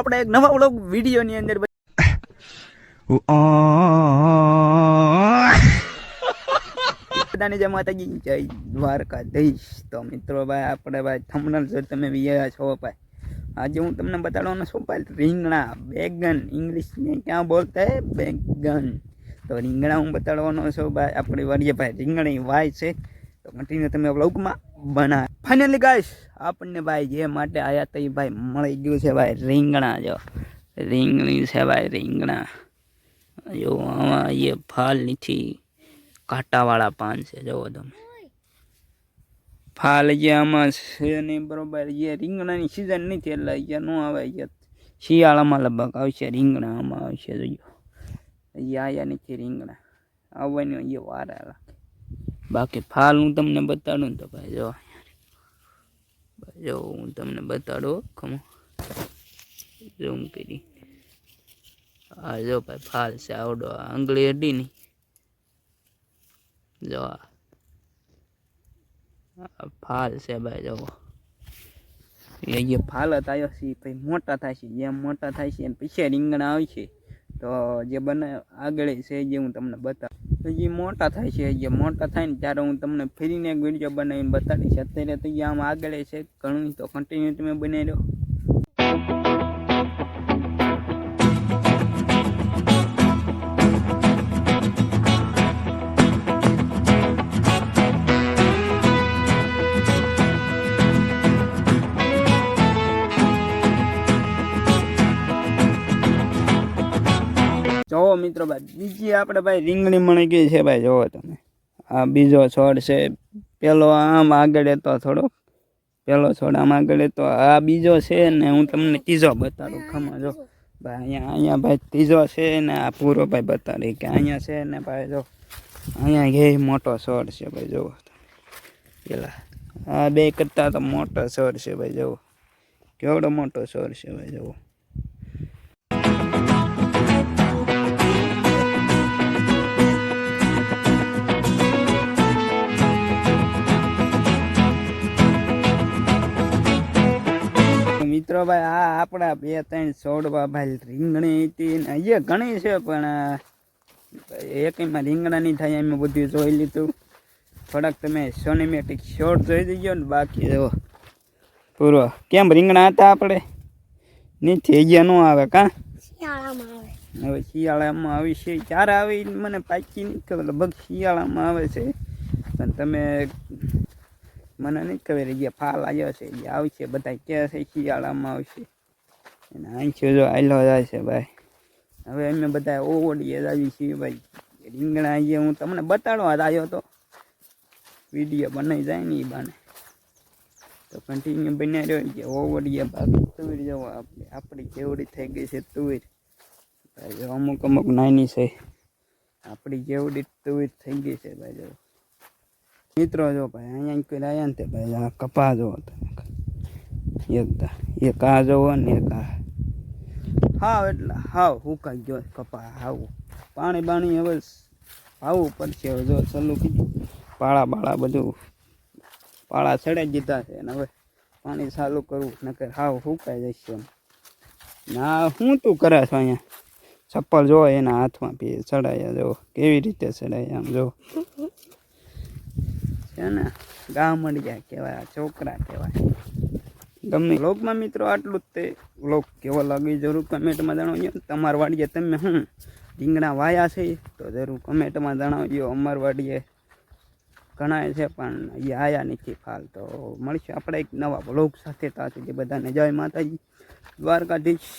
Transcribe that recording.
આપણે એક નવા બળો વીડિયો ની અંદર બધાની જે માતાજી જય દ્વારકાધીશ. તો મિત્રો ભાઈ, આપણે ભાઈ થમનલ જો તમે વિયા છો ભાઈ. આજે હું તમને બતાડવાનો છું ભાઈ, રીંગણા બેગન ઇંગ્લિશને ક્યાં બોલતા હે? બેગન તો રીંગણા હું બતાડવાનો છું ભાઈ, આપણે વાડીએ ભાઈ રીંગણી વાય છે. તો કન્ટિન્યુ તમે વ્લોગમાં બના ફાઇનલી ગાઈસ આપણને ભાઈ જે માટે આયા તો ભાઈ મળી ગયું છે ભાઈ રીંગણા જો. રીંગણી છે ભાઈ રીંગણા. જો, આમાં એ ફાલ નથી. કાંટાવાળા પાન છે, જુઓ તમે. ફાલ જે આમાં છે નહીં બરોબર એ રીંગણાની સિઝન નથી, એટલે એ ન આવે એ શિયાળામાં લગભગ આવશે, રીંગણા આમાં આવશે જોજો એ આયા નથી રીંગણા. આવવાની એ વાર લાગે બાકી ફાલ હું તમને બતાડું ને તો ભાઈ જો જો હું તમને બતાડું ખમો. ઝૂમ કરી. આ જો ભાઈ ફાલ છે, આવડો. આંગળી અડી ની જો ફાલ છે ભાઈ જો એ જે ફાલ આવ્યો છે પછી મોટા થાય છે. જેમ મોટા થાય છે, એમ રીંગણ આવે છે. તો જે બને આગળ છે જે હું તમને બતાવું. જે મોટા થાય છે જે મોટા થાય ને ત્યારે હું તમને ફરીને એક વીડિયો બનાવીને બતાડીશ. અત્યારે તો જે આમ આગળ છે. ઘણું તો કન્ટિન્યુ તમે બનાવી દો જોવો મિત્રો ભાઈ, બીજી આપણે ભાઈ રીંગણી મળી ગઈ છે ભાઈ જોવો તમે. આ બીજો છોડ છે. પેલો આમ આગળ હતો થોડો, પેલો છોડ આમ આગળ હતો આ બીજો છે ને હું તમને ત્રીજો બતાડું ખમા જો ભાઈ, અહીંયા અહીંયા ભાઈ ત્રીજો છે ને આ પૂરો ભાઈ બતાડી કે અહીંયા છે ને ભાઈ જો અહીંયા ઘે મોટો છોડ છે ભાઈ જોવો પેલા, આ બે કરતાં તો મોટો છોડ છે ભાઈ જોવો કેવડો મોટો છોડ છે ભાઈ જોવો મિત્રો ભાઈ આ આપણા બે ત્રણ છોડવા ભાઈ રીંગણી હતી ને અહીંયા ઘણી છે પણ એકમાં રીંગણા નહીં થાય એમાં બધું જોઈ લીધું. થોડાક તમે સોનેમેટિક શોર્ટ જોઈ દીજો ને બાકી જો પૂરો. કેમ રીંગણા હતા આપણે? નીચે અહીંયા ન આવે કાં? શિયાળામાં હવે શિયાળામાં આવી છે ક્યારે આવી મને પાકી નથી ખબર લગભગ શિયાળામાં આવે છે. પણ તમે મને નહીં ખબર જે ફાલ આવ્યો છે જે આવશે, બધા કહે છે, શિયાળામાં આવશે. અને આંખ્યો જો આયલો જાય છે ભાઈ. હવે અમે બધા ઓવડીએ આવી છીએ ભાઈ. રીંગણા જે હું તમને બતાડવા જ આવ્યો તો, વીડિયો બનાવી જાય ને એ બાને. તો કન્ટિન્યુ બન્યા રહ્યો જે ઓવડીએ બાકી તુર જવો આપણે, આપણી જેવડી થઈ ગઈ છે તુર ભાઈ, અમુક અમુક નાની છે. આપણી જેવડી તુર થઈ ગઈ છે ભાઈ જો. મિત્રો જો ભાઈ, અહીંયા કોઈ આવ્યા ને તે ભાઈ, આ કપા જોવો તમે એક. આ જોવો ને એક આ. હાવ એટલે, હાવ હુકાઈ ગયો કપા, હાવ. પાણી બાણી હવે આવવું પડશે હવે જો ચાલુ કીધું. પાળા બાળા બધું, પાળા ચડાઈ દીધા છે ને હવે પાણી ચાલુ કરવું, નકર હાવ હુકાઈ જશે ના શું તું કરે છો અહીંયા? ચપ્પલ જો એના હાથમાં પી, ચડાયા, જો. કેવી રીતે ચડાયા આમ જો. છે ને, ગામડિયા કહેવાય, છોકરા કહેવાય. ગમે વ્લોગમાં મિત્રો આટલું જ તે વ્લોગ કેવો લાગે જરૂર કમેન્ટમાં જણાવજો. તમારા વાડીએ તમે હું રીંગણા વાયા છે તો જરૂર કમેન્ટમાં જણાવજો. અમાર વાડીએ ઘણા છે, પણ એ આયા નથી ફાલ તો મળશે આપણે એક નવા બ્લોગ સાથે. ત્યાં સુધી બધાને જય માતાજી. દ્વારકાધીશ.